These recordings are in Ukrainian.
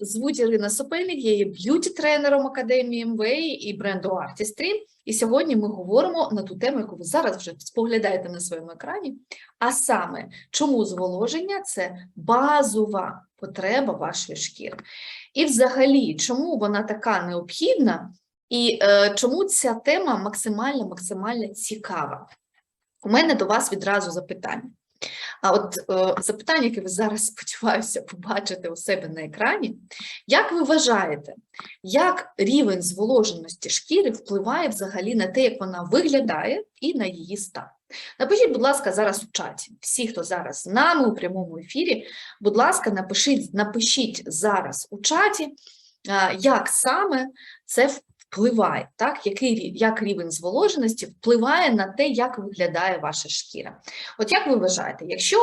звуть, Ірина Сопельник, я є б'юті-тренером Академії МВІ і бренду Artistry. І сьогодні ми говоримо на ту тему, яку ви зараз вже споглядаєте на своєму екрані. А саме, чому зволоження це базова потреба вашої шкіри. І взагалі, чому вона така необхідна, і е, чому ця тема максимально максимально цікава? У мене до вас відразу запитання. А от е, запитання, яке ви зараз сподіваюся побачите у себе на екрані, як ви вважаєте, як рівень зволоженості шкіри впливає взагалі на те, як вона виглядає, і на її стан? Напишіть, будь ласка, зараз у чаті. Всі, хто зараз з нами у прямому ефірі, будь ласка, напишіть, напишіть зараз у чаті, як саме це впливає, так? Який, як рівень зволоженості впливає на те, як виглядає ваша шкіра. От як ви вважаєте, якщо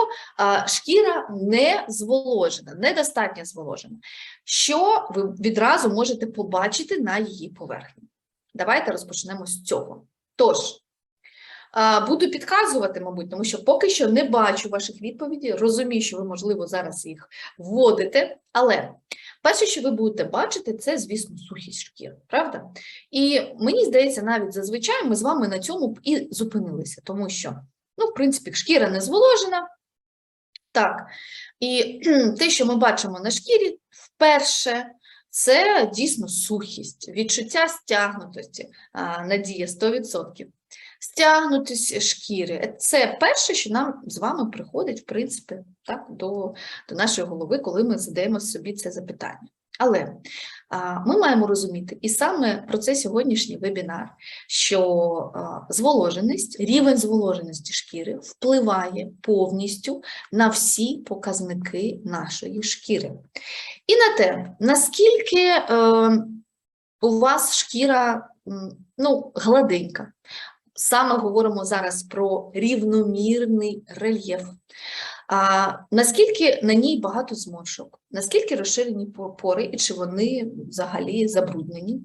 шкіра не зволожена, недостатньо зволожена, що ви відразу можете побачити на її поверхні? Давайте розпочнемо з цього. Тож, буду підказувати, мабуть, тому що поки що не бачу ваших відповідей, розумію, що ви, можливо, зараз їх вводите, але перше, що ви будете бачити, це, звісно, сухість шкіри, правда? І мені здається, навіть зазвичай ми з вами на цьому б і зупинилися, тому що, ну, в принципі, шкіра не зволожена. Так, і те, що ми бачимо на шкірі, вперше, це дійсно сухість, відчуття стягнутості, надія 100%. Стягнутість шкіри це перше, що нам з вами приходить, в принципі, так, до, до нашої голови, коли ми задаємо собі це запитання. Але а, ми маємо розуміти, і саме про це сьогоднішній вебінар, що а, зволоженість, рівень зволоженості шкіри впливає повністю на всі показники нашої шкіри. І на те, наскільки е, у вас шкіра ну, гладенька. Саме говоримо зараз про рівномірний рельєф. А, наскільки на ній багато зморшок, наскільки розширені пори і чи вони взагалі забруднені,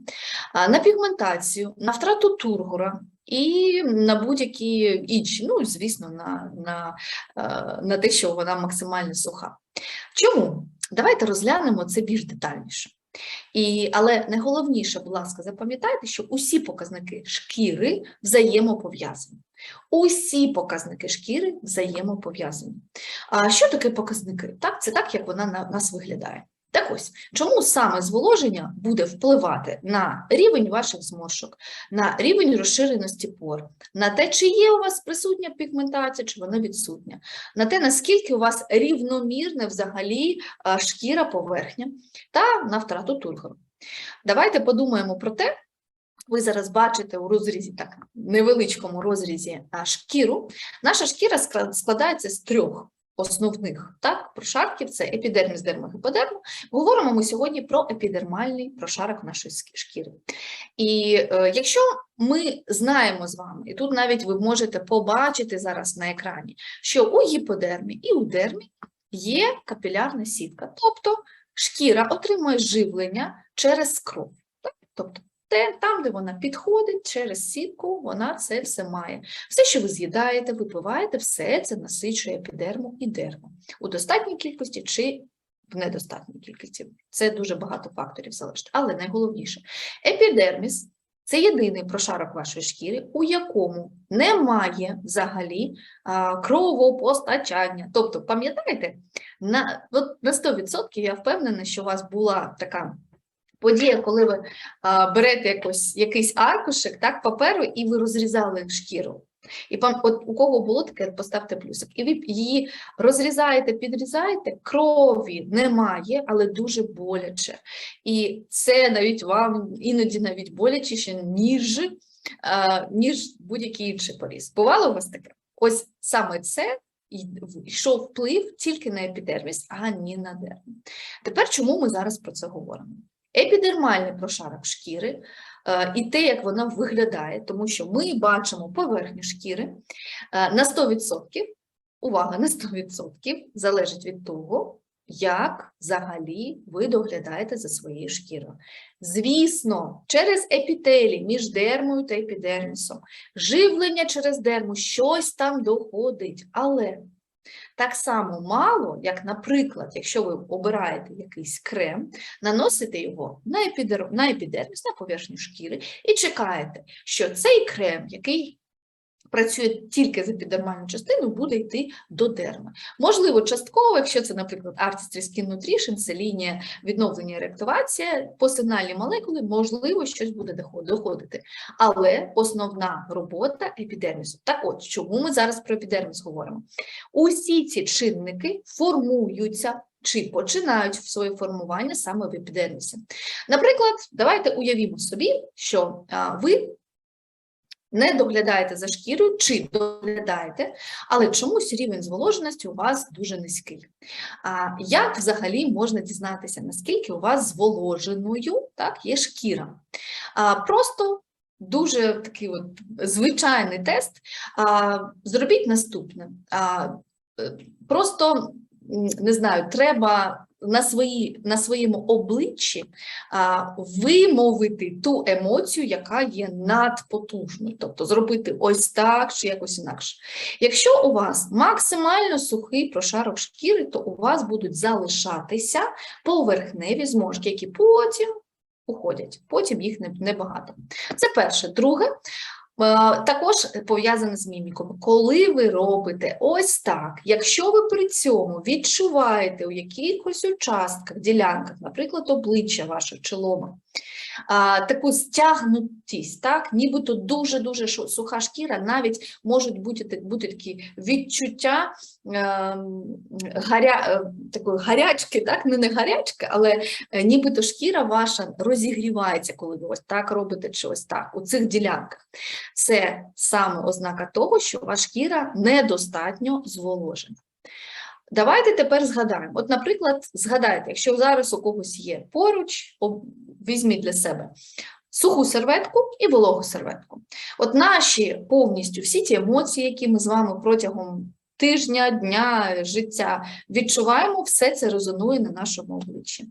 а, на пігментацію, на втрату тургора і на будь-які інші, ну, звісно, на, на, е, на те, що вона максимально суха. Чому? Давайте розглянемо це більш детальніше. І, але найголовніше, будь ласка, запам'ятайте, що усі показники шкіри взаємопов'язані. Усі показники шкіри взаємопов'язані. А що таке показники? Так, це так, як вона на нас виглядає. Так ось, чому саме зволоження буде впливати на рівень ваших зморшок, на рівень розширеності пор, на те, чи є у вас присутня пігментація, чи вона відсутня, на те, наскільки у вас рівномірне взагалі шкіра поверхня, та на втрату тургору. Давайте подумаємо про те, ви зараз бачите у розрізі, так, невеличкому розрізі шкіру. Наша шкіра складається з трьох основних так, прошарків: це епідерміс, дермогіподерм. Говоримо ми сьогодні про епідермальний прошарок нашої шкіри. І е, якщо ми знаємо з вами, і тут навіть ви можете побачити зараз на екрані, що у гіподермі і у дермі є капілярна сітка, тобто шкіра отримує живлення через кров. Так? Тобто те, там, де вона підходить через сітку, вона це все має. Все, що ви з'їдаєте, випиваєте, все це насичує епідерму і дерму у достатній кількості чи в недостатній кількості. Це дуже багато факторів залежить. Але найголовніше, епідерміс це єдиний прошарок вашої шкіри, у якому немає взагалі а, кровопостачання. Тобто, пам'ятаєте, на, на 100% я впевнена, що у вас була така подія, коли ви а, берете якось, якийсь аркушик, так, паперу, і ви розрізали шкіру. І пам, от у кого було таке, поставте плюсик. І ви її розрізаєте, підрізаєте, крові немає, але дуже боляче. І це навіть вам іноді навіть болячіше, ніж, ніж будь-який інший поріз. Бувало у вас таке? Ось саме це йшов вплив тільки на епідерміс, а не на дерму. Тепер чому ми зараз про це говоримо? Епідермальний прошарок шкіри е, і те, як вона виглядає, тому що ми бачимо поверхню шкіри е, на 100%, увага, на 100% залежить від того, як взагалі ви доглядаєте за своєю шкірою. Звісно, через епітелій між дермою та епідермісом, живлення через дерму, щось там доходить, але Так само мало, як, наприклад, якщо ви обираєте якийсь крем, наносите його на, епідер... на епідерміс, на поверхню шкіри, і чекаєте, що цей крем, який працює тільки з епідермальну частину, буде йти до дерми. Можливо, частково, якщо це, наприклад, Artistry Skin Nutrition, це лінія відновлення і реактивація, по сигнальній молекули, можливо, щось буде доходити. Але основна робота епідермісу. Так от, чому ми зараз про епідерміс говоримо? Усі ці чинники формуються чи починають своє формування саме в епідермісі. Наприклад, давайте уявімо собі, що ви не доглядаєте за шкірою чи доглядаєте, але чомусь рівень зволоженості у вас дуже низький. А як взагалі можна дізнатися, наскільки у вас зволоженою так, є шкіра? А, просто дуже такий от звичайний тест. А, зробіть наступне. А, е, просто не знаю, треба на, свої, на своєму обличчі а, вимовити ту емоцію, яка є надпотужною, тобто зробити ось так чи якось інакше. Якщо у вас максимально сухий прошарок шкіри, то у вас будуть залишатися поверхневі зморшки, які потім уходять, потім їх небагато. Це перше. Друге, також пов'язане з міміком. Коли ви робите ось так, якщо ви при цьому відчуваєте у якихось участках, ділянках, наприклад, обличчя ваше, чи лома, а, таку стягнутість, так, нібито дуже-дуже суха шкіра, навіть можуть бути, бути такі відчуття ем, гаря, е, такої гарячки, так, не, не гарячки, але е, нібито шкіра ваша розігрівається, коли ви ось так робите, чи ось так, у цих ділянках. Це саме ознака того, що ваша шкіра недостатньо зволожена. Давайте тепер згадаємо. От, наприклад, згадайте, якщо зараз у когось є поруч, візьміть для себе суху серветку і вологу серветку. От наші повністю всі ті емоції, які ми з вами протягом тижня, дня, життя відчуваємо, все це резонує на нашому обличчі.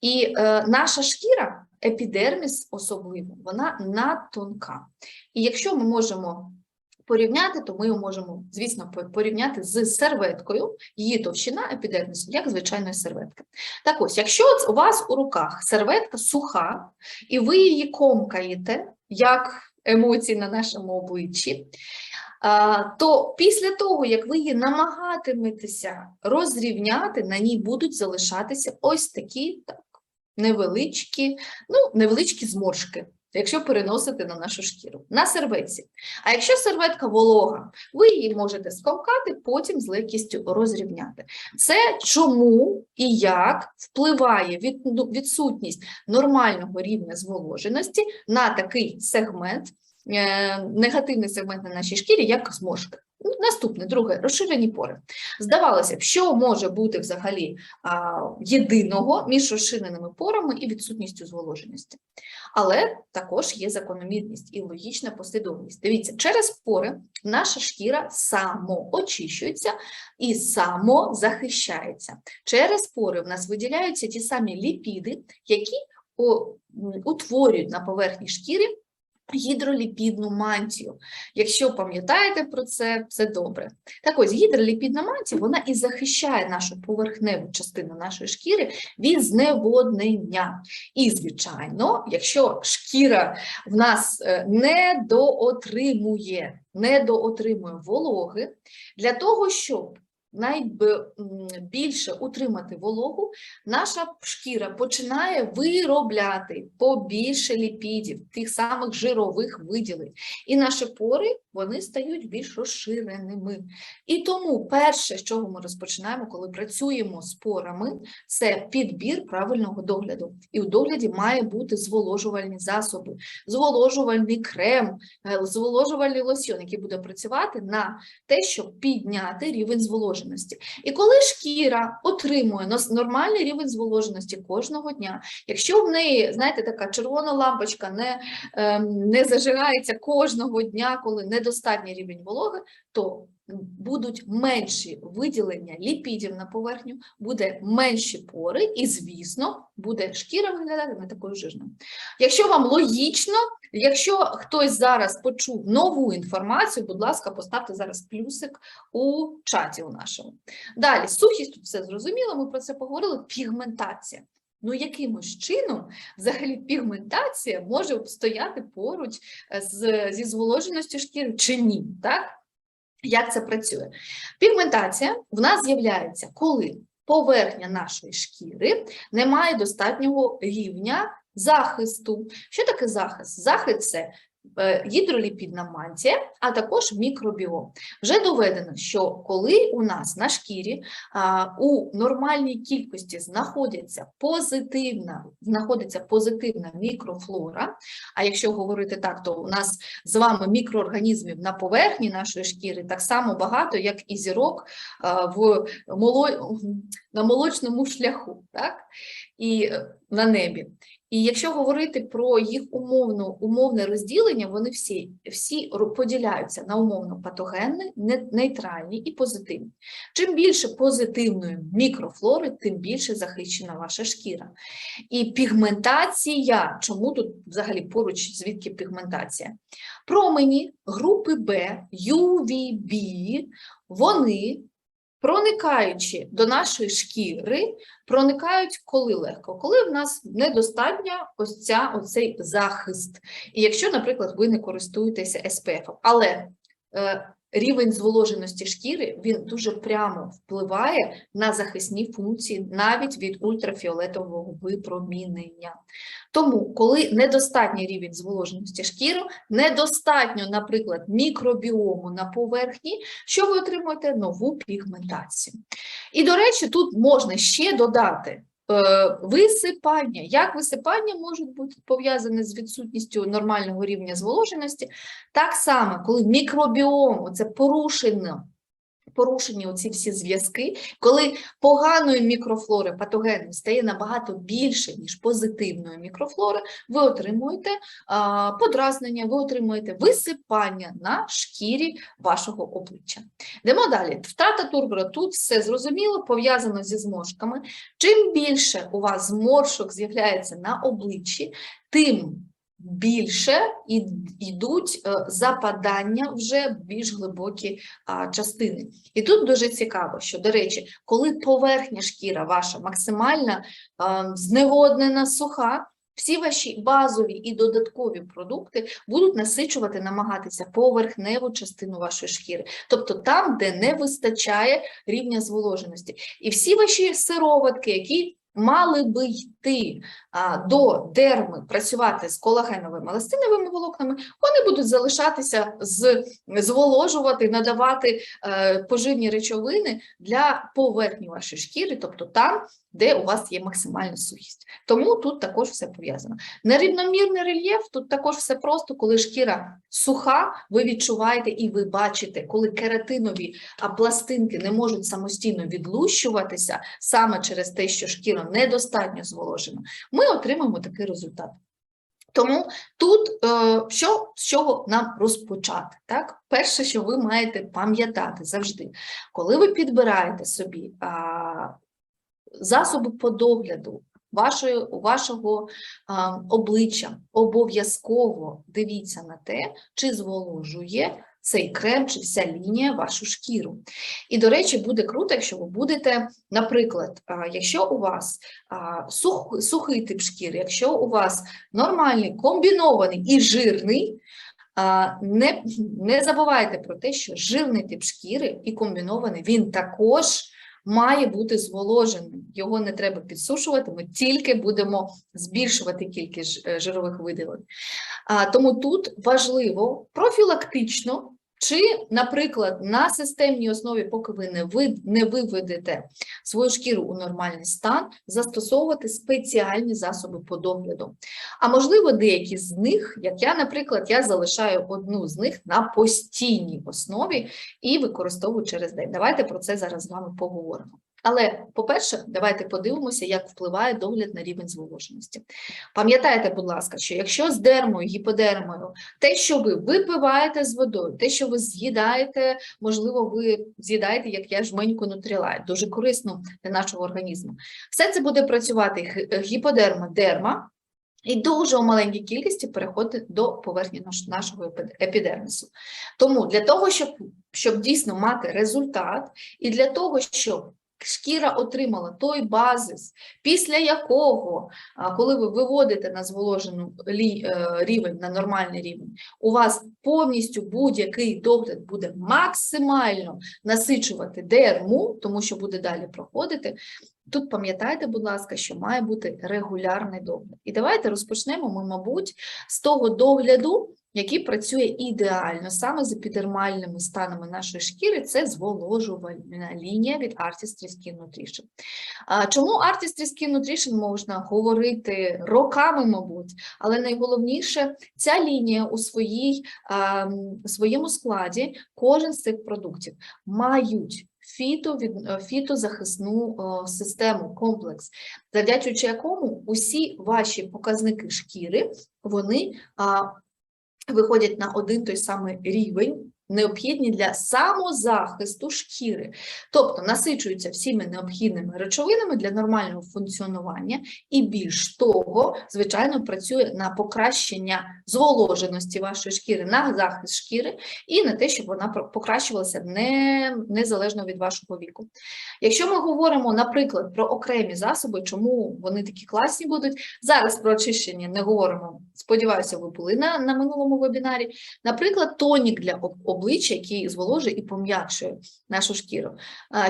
І е, наша шкіра, епідерміс особливо, вона надтонка. І якщо ми можемо порівняти, то ми його можемо, звісно, порівняти з серветкою, її товщина епідермісу, як звичайної серветки. Так ось, якщо у вас у руках серветка суха, і ви її комкаєте, як емоції на нашому обличчі, то після того, як ви її намагатиметеся розрівняти, на ній будуть залишатися ось такі так, невеличкі, ну, невеличкі зморшки, якщо переносити на нашу шкіру, на серветці. А якщо серветка волога, ви її можете скомкати, потім з легкістю розрівняти. Це чому і як впливає від, ну, відсутність нормального рівня зволоженості на такий сегмент, е, негативний сегмент на нашій шкірі, як зморшки. Ну, Наступне, друге, розширені пори. Здавалося б, що може бути взагалі а, єдиного між розширеними порами і відсутністю зволоженості. Але також є закономірність і логічна послідовність. Дивіться, через пори наша шкіра самоочищується і самозахищається. Через пори в нас виділяються ті самі ліпіди, які утворюють на поверхні шкіри гідроліпідну мантію. Якщо пам'ятаєте про це, все добре. Так ось гідроліпідна мантія, вона і захищає нашу поверхневу частину нашої шкіри від зневоднення. І, звичайно, якщо шкіра в нас е, не доотримує, не доотримує вологи, для того, щоб найбільше утримати вологу, наша шкіра починає виробляти побільше ліпідів, тих самих жирових виділень. І наші пори вони стають більш розширеними. І тому перше, з чого ми розпочинаємо, коли працюємо з порами, це підбір правильного догляду. І у догляді має бути зволожувальні засоби, зволожувальний крем, е, зволожувальний лосьон, який буде працювати на те, щоб підняти рівень зволоженості. І коли шкіра отримує нормальний рівень зволоженості кожного дня, якщо в неї, знаєте, така червона лампочка не, ем, не зажигається кожного дня, коли недостатній рівень вологи, то будуть менші виділення ліпідів на поверхню, буде менші пори, і, звісно, буде шкіра виглядати не такою жирною. Якщо вам логічно, якщо хтось зараз почув нову інформацію, будь ласка, поставте зараз плюсик у чаті у нашому. Далі, сухість, тут все зрозуміло, ми про це поговорили. Пігментація. Ну, якимось чином взагалі пігментація може стояти поруч е, з, зі зволоженістю шкіри чи ні? Так? Як це працює? Пігментація в нас з'являється, коли поверхня нашої шкіри не має достатнього рівня захисту. Що таке захист? Захист це е, гідроліпідна мантія, а також мікробіом. Вже доведено, що коли у нас на шкірі у нормальній кількості знаходиться позитивна, знаходиться позитивна мікрофлора, а якщо говорити так, то у нас з вами мікроорганізмів на поверхні нашої шкіри так само багато, як і зірок в моло... на молочному шляху, так? І е, на небі. І якщо говорити про їх умовно, умовне розділення, вони всі, всі поділяються на умовно патогенні, нейтральні і позитивні. Чим більше позитивної мікрофлори, тим більше захищена ваша шкіра. І пігментація, чому тут взагалі поруч звідки пігментація? Промені групи Б, UVB, вони проникаючи до нашої шкіри, проникають коли легко, коли в нас недостатньо ось ця, оцей захист. І якщо, наприклад, ви не користуєтеся SPF, але е, рівень зволоженості шкіри він дуже прямо впливає на захисні функції навіть від ультрафіолетового випромінення. Тому, коли недостатній рівень зволоженості шкіри, недостатньо, наприклад, мікробіому на поверхні, що ви отримуєте нову пігментацію. І, до речі, тут можна ще додати висипання. Як висипання можуть бути пов'язане з відсутністю нормального рівня зволоженості, так само, коли мікробіом, це порушено, порушені оці всі зв'язки, коли поганої мікрофлори патогенної стає набагато більше, ніж позитивної мікрофлори, ви отримуєте подразнення, ви отримуєте висипання на шкірі вашого обличчя. Йдемо далі. Втрата турбора тут все зрозуміло, пов'язано зі зморшками. Чим більше у вас зморшок з'являється на обличчі, тим більше йдуть е, западання вже більш глибокі частини. І тут дуже цікаво, що, до речі, коли поверхня шкіра ваша максимально а, зневоднена, суха, всі ваші базові і додаткові продукти будуть насичувати, намагатися поверхневу частину вашої шкіри, тобто там, де не вистачає рівня зволоженості. І всі ваші сироватки, які мали би йти а, до дерми працювати з колагеновими еластиновими волокнами, вони будуть залишатися з зволожувати, надавати е, поживні речовини для поверхні вашої шкіри, тобто там, де у вас є максимальна сухість. Тому тут також все пов'язано. Нерівномірний рельєф, тут також все просто, коли шкіра суха, ви відчуваєте і ви бачите, коли кератинові пластинки не можуть самостійно відлущуватися саме через те, що шкіра недостатньо зволожена, ми отримаємо такий результат. Тому тут е, що, з чого нам розпочати? Так? Перше, що ви маєте пам'ятати завжди, коли ви підбираєте собі засоби по догляду вашої, вашого а, обличчя, обов'язково дивіться на те, чи зволожує цей крем чи вся лінія вашу шкіру. І, до речі, буде круто, якщо ви будете, наприклад, якщо у вас сух, сухий тип шкіри, якщо у вас нормальний, комбінований і жирний, не, не забувайте про те, що жирний тип шкіри і комбінований, він також має бути зволоженим. Його не треба підсушувати, ми тільки будемо збільшувати кількість е, жирових виділень. А, Тому тут важливо профілактично, чи, наприклад, на системній основі, поки ви не, ви, не виведете свою шкіру у нормальний стан, застосовувати спеціальні засоби по догляду. А можливо, деякі з них, як я, наприклад, я залишаю одну з них на постійній основі і використовую через день. Давайте про це зараз з вами поговоримо. Але, по-перше, давайте подивимося, як впливає догляд на рівень зволоженості. Пам'ятайте, будь ласка, що якщо з дермою, гіподермою, те, що ви випиваєте з водою, те, що ви з'їдаєте, можливо, ви з'їдаєте, як я жменьку нутрілайт, дуже корисно для нашого організму. Все це буде працювати гіподерма, дерма, і дуже у маленькій кількості переходить до поверхні нашого епідермісу. Тому для того, щоб, щоб дійсно мати результат, і для того, щоб шкіра отримала той базис, після якого, коли ви виводите на зволожену е, рівень, на нормальний рівень, у вас повністю будь-який догляд буде максимально насичувати дерму, тому що буде далі проходити. Тут пам'ятайте, будь ласка, що має бути регулярний догляд. І давайте розпочнемо ми, мабуть, з того догляду, який працює ідеально саме з епідермальними станами нашої шкіри, це зволожувальна лінія від Artistry Skin Nutrition. Чому Artistry Skin Nutrition можна говорити роками, мабуть, але найголовніше, ця лінія у своїй, своєму складі, кожен з цих продуктів мають е, фітозахисну систему, комплекс, завдячуючи якому усі ваші показники шкіри, вони виходять на один той самий рівень, необхідні для самозахисту шкіри, тобто насичуються всіми необхідними речовинами для нормального функціонування, і більш того, звичайно, працює на покращення зволоженості вашої шкіри, на захист шкіри і на те, щоб вона покращувалася не, незалежно від вашого віку. Якщо ми говоримо, наприклад, про окремі засоби, чому вони такі класні будуть, зараз про очищення не говоримо. Сподіваюся, ви були на, на минулому вебінарі. Наприклад, тонік для об- обличчя, який зволожує і пом'якшує нашу шкіру.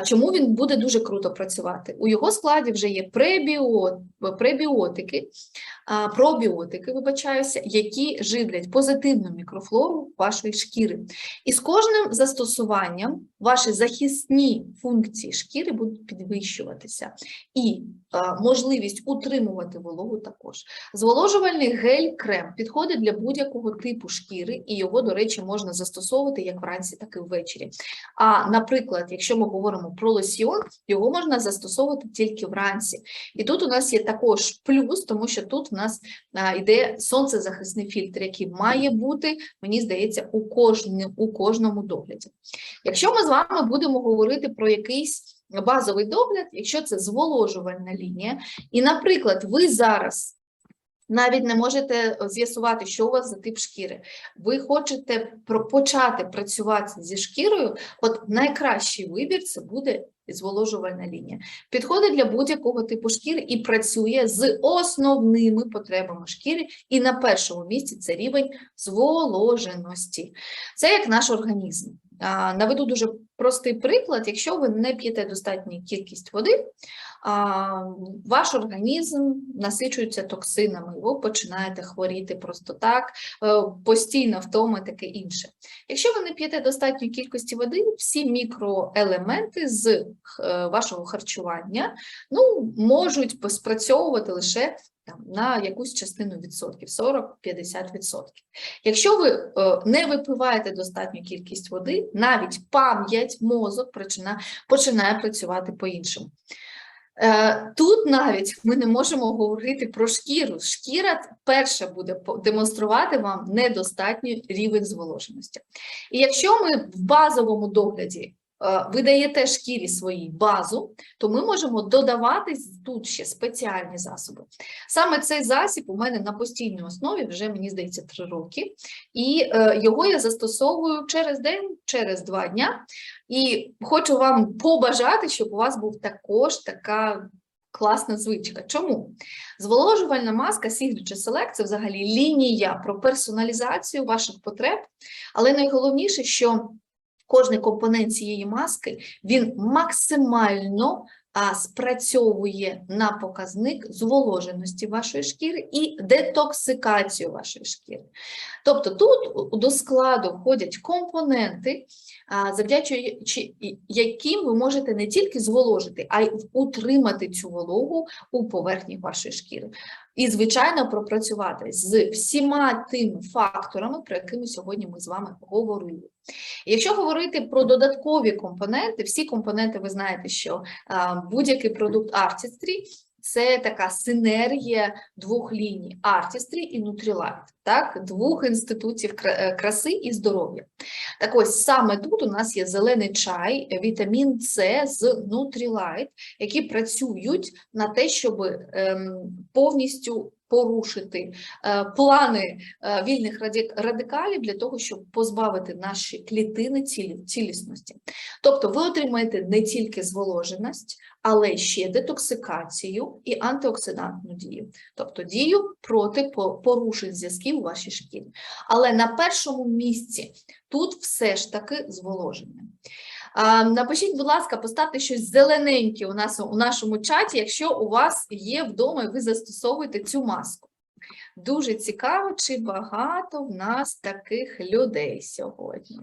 Чому він буде дуже круто працювати? У його складі вже є пребіо, пребіотики, пробіотики, вибачаюся, які живлять позитивну мікрофлору вашої шкіри. І з кожним застосуванням ваші захисні функції шкіри будуть підвищуватися. І можливість утримувати вологу також. Зволожувальний гель-крем підходить для будь-якого типу шкіри, і його, до речі, можна застосовувати як вранці, так і ввечері. А, наприклад, якщо ми говоримо про лосьйон, його можна застосовувати тільки вранці. І тут у нас є також плюс, тому що тут в нас йде сонцезахисний фільтр, який має бути, мені здається, у, кожні, у кожному догляді. Якщо ми з вами будемо говорити про якийсь базовий догляд, якщо це зволожувальна лінія, і, наприклад, ви зараз навіть не можете з'ясувати, що у вас за тип шкіри. Ви хочете почати працювати зі шкірою, от найкращий вибір це буде зволожувальна лінія. Підходить для будь-якого типу шкіри і працює з основними потребами шкіри, і на першому місці це рівень зволоженості. Це як наш організм. Наведу дуже простий приклад. Якщо ви не п'єте достатню кількість води, ваш організм насичується токсинами, ви починаєте хворіти просто так, е, постійно втома, таке інше. Якщо ви не п'єте достатньої кількості води, всі мікроелементи з е, вашого харчування ну, можуть спрацьовувати лише на якусь частину відсотків, 40-50 відсотків. Якщо ви е, не випиваєте достатню кількість води, навіть пам'ять, мозок починає, починає працювати по-іншому. Е, Тут навіть ми не можемо говорити про шкіру. Шкіра перша буде демонструвати вам недостатній рівень зволоженості. І якщо ми в базовому догляді ви даєте шкірі своїй базу, то ми можемо додавати тут ще спеціальні засоби. Саме цей засіб у мене на постійній основі вже, мені здається, три роки, і е, його я застосовую через день, через два дня. І хочу вам побажати, щоб у вас був також така класна звичка. Чому? Зволожувальна маска Signature Select – це взагалі лінія про персоналізацію ваших потреб, але найголовніше, що кожний компонент цієї маски він максимально а, спрацьовує на показник зволоженості вашої шкіри і детоксикацію вашої шкіри. Тобто тут до складу входять компоненти, а, завдячуючи яким ви можете не тільки зволожити, а й утримати цю вологу у поверхні вашої шкіри. І, звичайно, пропрацювати з всіма тими факторами, про які сьогодні ми з вами говорили. Якщо говорити про додаткові компоненти, всі компоненти, ви знаєте, що будь-який продукт Artistry – це така синергія двох ліній артістрі і нутрілайт, так, двох інститутів е, краси і здоров'я. Так ось саме тут у нас є зелений чай, вітамін С з Nutrilite, які працюють на те, щоб ем, повністю порушити е, плани е, вільних радикалів для того, щоб позбавити наші клітини цілісності. Тобто ви отримаєте не тільки зволоженість, але ще детоксикацію і антиоксидантну дію, тобто дію проти порушень зв'язків у вашій шкірі. Але на першому місці тут все ж таки зволоження. Напишіть, будь ласка, поставте щось зелененьке у нас у нашому чаті, якщо у вас є вдома і ви застосовуєте цю маску. Дуже цікаво, чи багато в нас таких людей сьогодні.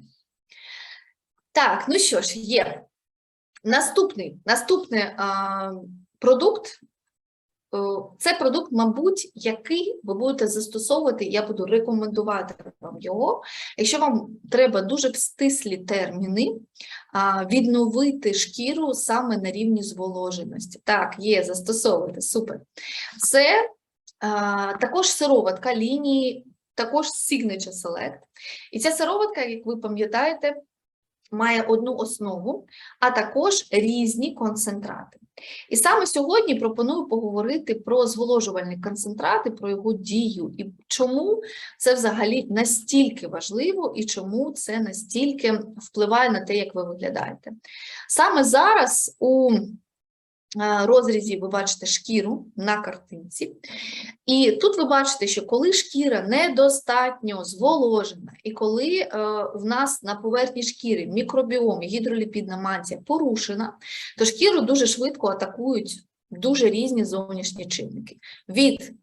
Так, ну що ж, є. Наступний, наступний а, продукт Це продукт, мабуть, який ви будете застосовувати, я буду рекомендувати вам його. Якщо вам треба дуже стислі терміни, відновити шкіру саме на рівні зволоженості. Так, є, застосовувати, супер. Це також сироватка лінії, також Signature Select. І ця сироватка, як ви пам'ятаєте, має одну основу, а також різні концентрати. І саме сьогодні пропоную поговорити про зволожувальні концентрати, про його дію і чому це взагалі настільки важливо і чому це настільки впливає на те, як ви виглядаєте. Саме зараз у розрізі ви бачите шкіру на картинці, і тут ви бачите, що коли шкіра недостатньо зволожена, і коли е, в нас на поверхні шкіри мікробіом, гідроліпідна мантія порушена, то шкіру дуже швидко атакують дуже різні зовнішні чинники. Від е,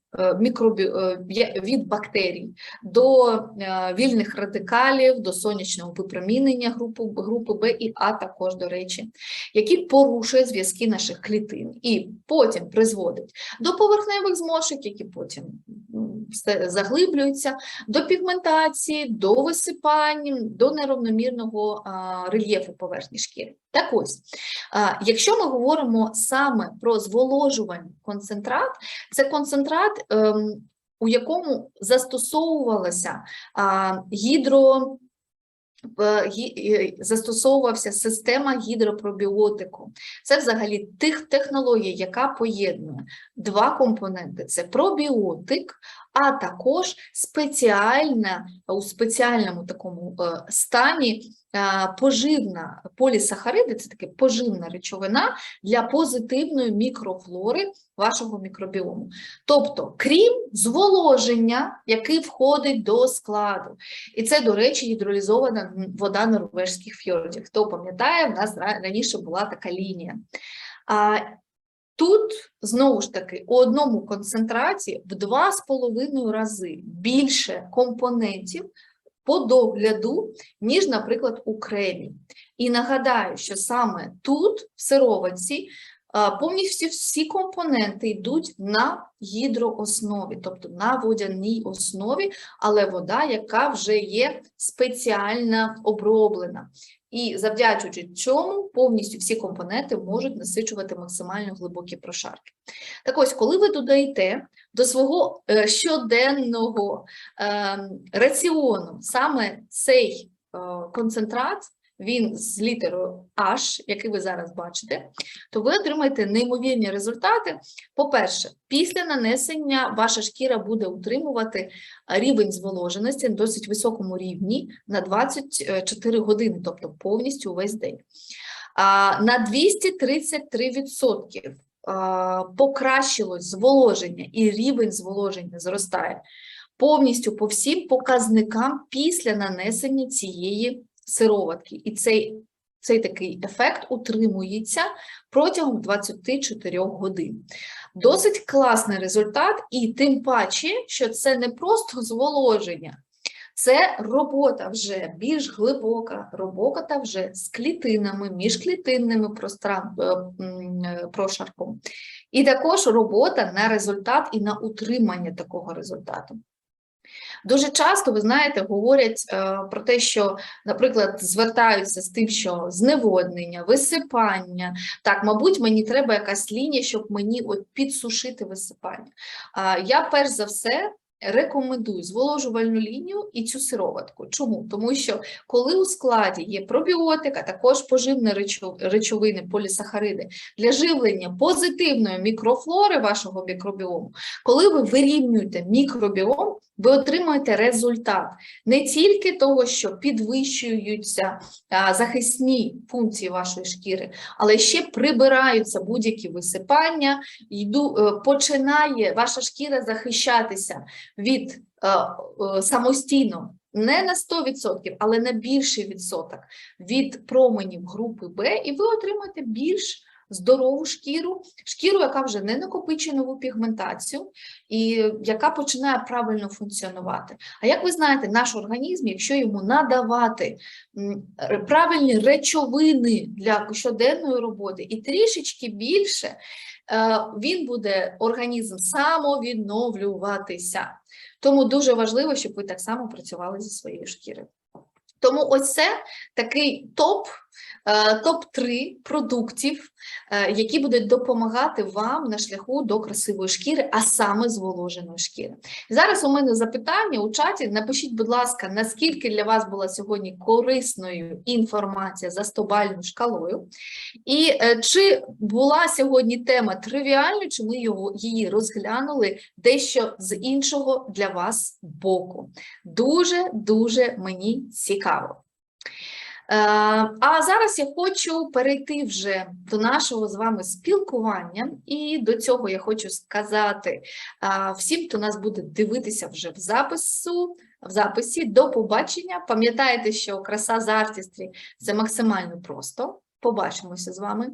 мікробі... е, від бактерій до е, вільних радикалів, до сонячного випромінення групи, групи Б і А також, до речі, які порушують зв'язки наших клітин і потім призводить до поверхневих зморшок, які потім заглиблюються, до пігментації, до висипань, до неравномірного рельєфу поверхні шкіри. Так ось, якщо ми говоримо саме про зволожувальний концентрат, це концентрат, у якому застосовувалася гідро гі- е, застосовувався система гідропробіотику. Це взагалі тих технологій, яка поєднує два компоненти: це пробіотик, а також спеціальна у спеціальному такому е, стані е, поживна полісахариди, це таке поживна речовина для позитивної мікрофлори вашого мікробіому. Тобто, крім зволоження, який входить до складу, і це, до речі, гідролізована вода норвежських фьордів. Хто пам'ятає, в нас раніше була така лінія. Тут, знову ж таки, у одному концентраті в два з половиною рази більше компонентів по догляду, ніж, наприклад, у кремі. І нагадаю, що саме тут, в сироватці, повністю всі компоненти йдуть на гідрооснові, тобто на водяній основі, але вода, яка вже є спеціально оброблена. І завдячуючи цьому, повністю всі компоненти можуть насичувати максимально глибокі прошарки. Так ось, коли ви додаєте до свого е, щоденного е, раціону саме цей е, концентрат, він з літерою H, який ви зараз бачите, то ви отримаєте неймовірні результати. По-перше, після нанесення ваша шкіра буде утримувати рівень зволоженості на досить високому рівні на 24 години, тобто повністю увесь день. На 233% покращилось зволоження і рівень зволоження зростає повністю по всім показникам після нанесення цієї сироватки. І цей, цей такий ефект утримується протягом 24 годин. Досить класний результат, і тим паче, що це не просто зволоження, це робота вже більш глибока, робота вже з клітинами, міжклітинними е, е, прошарком. І також робота на результат і на утримання такого результату. Дуже часто, ви знаєте, говорять е, про те, що, наприклад, звертаються з тим, що зневоднення, висипання. Так, мабуть, мені треба якась лінія, щоб мені от підсушити висипання. Я перш за все. Рекомендую зволожувальну лінію і цю сироватку. Чому? Тому що коли у складі є пробіотик, а також поживні речовини, полісахариди для живлення позитивної мікрофлори вашого мікробіому, коли ви вирівнюєте мікробіом, ви отримуєте результат не тільки того, що підвищуються захисні функції вашої шкіри, але ще прибираються будь-які висипання, йду, е, починає ваша шкіра захищатися від е, е, самостійно. Не на 100%, але на більший відсоток від променів групи Б, і ви отримаєте більш здорову шкіру, шкіру, яка вже не накопичує нову пігментацію і яка починає правильно функціонувати. А як ви знаєте, наш організм, якщо йому надавати правильні речовини для щоденної роботи і трішечки більше, е, він буде організм самовідновлюватися. Тому дуже важливо, щоб ви так само працювали зі своєю шкірою. Тому ось це такий топ, е, топ-3 продуктів, е, які будуть допомагати вам на шляху до красивої шкіри, а саме зволоженої шкіри. Зараз у мене запитання у чаті. Напишіть, будь ласка, наскільки для вас була сьогодні корисною інформація за 100-бальною шкалою, і е, чи була сьогодні тема тривіальною, чи ми її розглянули дещо з іншого для вас боку. Дуже-дуже мені цікаво. Е, А зараз я хочу перейти вже до нашого з вами спілкування, і до цього я хочу сказати всім, хто нас буде дивитися вже в запису. В записі до побачення. Пам'ятайте, що краса з артістрі це максимально просто. Побачимося з вами.